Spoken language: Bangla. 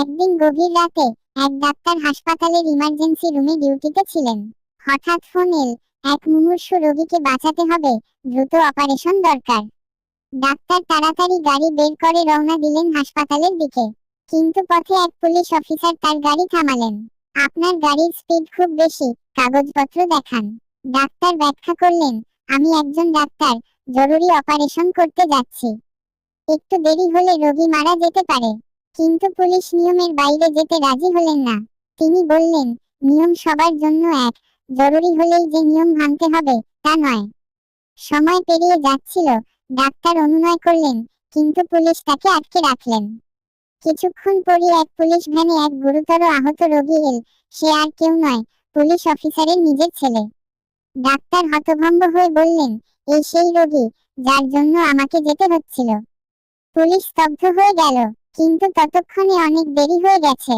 একদিন গভীর রাতে এক ডাক্তার হাসপাতালের ইমার্জেন্সি রুমে ডিউটিতে ছিলেন। হঠাৎ ফোন এল, এক মুমূর্ষু রোগীকে বাঁচাতে হবে, দ্রুত অপারেশন দরকার। ডাক্তার তাড়াতাড়ি গাড়ি বের করে রওনা দিলেন হাসপাতালের দিকে, কিন্তু পথে এক পুলিশ অফিসার তার গাড়ি থামালেন। আপনার গাড়ির স্পিড খুব বেশি, কাগজপত্র দেখান। ডাক্তার ব্যাখ্যা করলেন, আমি একজন ডাক্তার, জরুরি অপারেশন করতে যাচ্ছি। একটু দেরি হলে রোগী মারা যেতে পারে। কিন্তু পুলিশ নিয়মের বাইরে যেতে রাজি হলেন না। তিনি বললেন, নিয়ম সবার জন্য এক। জরুরি হলেই যে নিয়ম ভাঙতে হবে, তা নয়। সময় পেরিয়ে যাচ্ছিল। ডাক্তার অনুনয় করলেন, কিন্তু পুলিশ তাকে আটকে রাখলেন। কিছুক্ষণ পরই এক পুলিশ ভ্যানে এক গুরুতর আহত রোগী এল। সে আর কেউ নয়, পুলিশ অফিসারের নিজের ছেলে। ডাক্তার হতভম্ব হয়ে বললেন, এই সেই রোগী, যার জন্য আমাকে যেতে হচ্ছিল। পুলিশ স্তব্ধ হয়ে গেল। কিন্তু ততক্ষণে অনেক দেরি হয়ে গেছে।